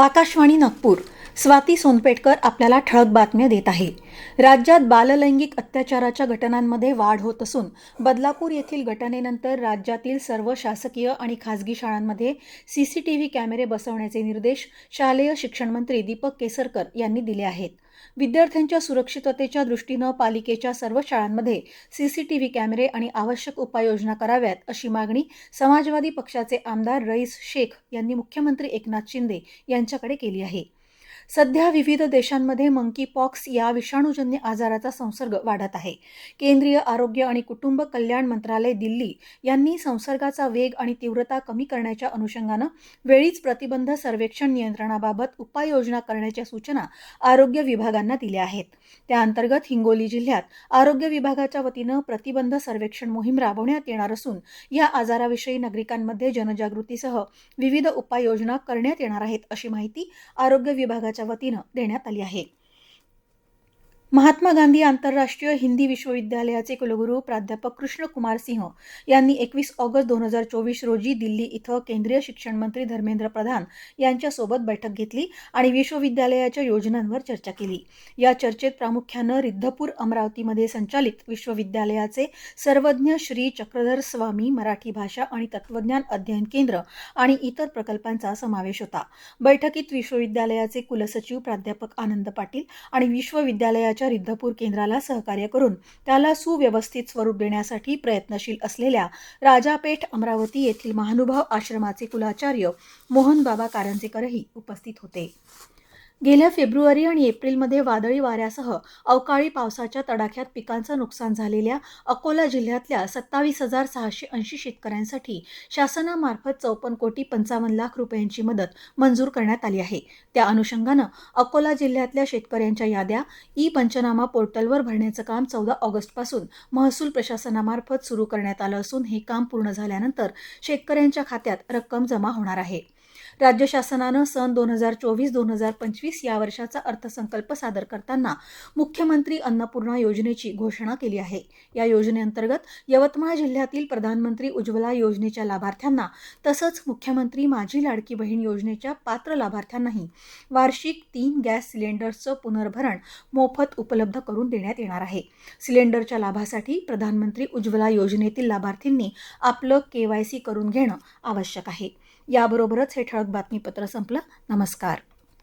आकाशवाणी नागपूर. स्वाती सोनपेटकर आपल्याला ठळक बातम्या देत आहे. राज्यात बाललैंगिक अत्याचाराच्या घटनांमध्ये वाढ होत असून बदलापूर येथील घटनेनंतर राज्यातील सर्व शासकीय आणि खासगी शाळांमध्ये सीसीटीव्ही कॅमेरे बसवण्याचे निर्देश शालेय शिक्षण मंत्री दीपक केसरकर यांनी दिले आहेत. विद्यार्थ्यांच्या सुरक्षिततेच्या दृष्टीनं पालिकेच्या सर्व शाळांमध्ये सीसीटीव्ही कॅमेरे आणि आवश्यक उपाययोजना कराव्यात अशी मागणी समाजवादी पक्षाचे आमदार रईस शेख यांनी मुख्यमंत्री एकनाथ शिंदे यांच्याकडे केली आहे. सध्या विविध देशांमध्ये मंकी पॉक्स या विषाणूजन्य आजाराचा संसर्ग वाढत आहे. केंद्रीय आरोग्य आणि कुटुंब कल्याण मंत्रालय दिल्ली यांनी संसर्गाचा वेग आणि तीव्रता कमी करण्याच्या अनुषंगानं वेळीच प्रतिबंध सर्वेक्षण नियंत्रणाबाबत उपाययोजना करण्याच्या सूचना आरोग्य विभागांना दिल्या आहेत. त्याअंतर्गत हिंगोली जिल्ह्यात आरोग्य विभागाच्या वतीनं प्रतिबंध सर्वेक्षण मोहीम राबवण्यात येणार असून या आजाराविषयी नागरिकांमध्ये जनजागृतीसह विविध उपाययोजना करण्यात येणार आहेत अशी माहिती आरोग्य विभागाच्या वतीनं देण्यात आली आहे. महात्मा गांधी आंतरराष्ट्रीय हिंदी विश्वविद्यालयाचे कुलगुरू प्राध्यापक कृष्णकुमार सिंह यांनी एकवीस ऑगस्ट दोन हजार चोवीस रोजी दिल्ली इथं केंद्रीय शिक्षण मंत्री धर्मेंद्र प्रधान यांच्यासोबत बैठक घेतली आणि विश्वविद्यालयाच्या योजनांवर चर्चा केली. या चर्चेत प्रामुख्यानं रिद्धपूर अमरावतीमध्ये संचालित विश्वविद्यालयाचे सर्वज्ञ श्री चक्रधर स्वामी मराठी भाषा आणि तत्वज्ञान अध्ययन केंद्र आणि इतर प्रकल्पांचा समावेश होता. बैठकीत विश्वविद्यालयाचे कुलसचिव प्राध्यापक आनंद पाटील आणि विश्वविद्यालयाच्या रिद्धपूर केंद्राला सहकार्य करून त्याला सुव्यवस्थित स्वरूप देण्यासाठी प्रयत्नशील असलेल्या राजापेठ अमरावती येथील महानुभाव आश्रमाचे कुलाचार्य मोहन बाबा कारंजेकरही उपस्थित होते. गेल्या फेब्रुवारी आणि एप्रिलमध्ये वादळी वाऱ्यासह अवकाळी पावसाच्या तडाख्यात पिकांचं नुकसान झालेल्या अकोला जिल्ह्यातल्या सत्तावीस हजार सहाशे ऐंशी शेतकऱ्यांसाठी शासनामार्फत चौपन्न कोटी पंचावन्न लाख रुपयांची मदत मंजूर करण्यात आली आहे. त्या अनुषंगानं अकोला जिल्ह्यातल्या शेतकऱ्यांच्या याद्या ई पंचनामा पोर्टलवर भरण्याचं काम चौदा ऑगस्टपासून महसूल प्रशासनामार्फत सुरू करण्यात आलं असून हे काम पूर्ण झाल्यानंतर शेतकऱ्यांच्या खात्यात रक्कम जमा होणार आहे. राज्य शासनानं सन दोन हजार चोवीस दोन हजार पंचवीस या वर्षाचा अर्थसंकल्प सादर करताना मुख्यमंत्री अन्नपूर्णा योजनेची घोषणा केली आहे. या योजनेअंतर्गत यवतमाळ जिल्ह्यातील प्रधानमंत्री उज्ज्वला योजनेच्या लाभार्थ्यांना तसंच मुख्यमंत्री माझी लाडकी बहीण योजनेच्या पात्र लाभार्थ्यांनाही वार्षिक तीन गॅस सिलेंडर्सचं पुनर्भरण मोफत उपलब्ध करून देण्यात येणार आहे. सिलेंडरच्या लाभासाठी प्रधानमंत्री उज्ज्वला योजनेतील लाभार्थींनी आपलं के वाय सी करून घेणं आवश्यक आहे. याबरोबरच हे ठळक बातमीपत्र संपलं. नमस्कार.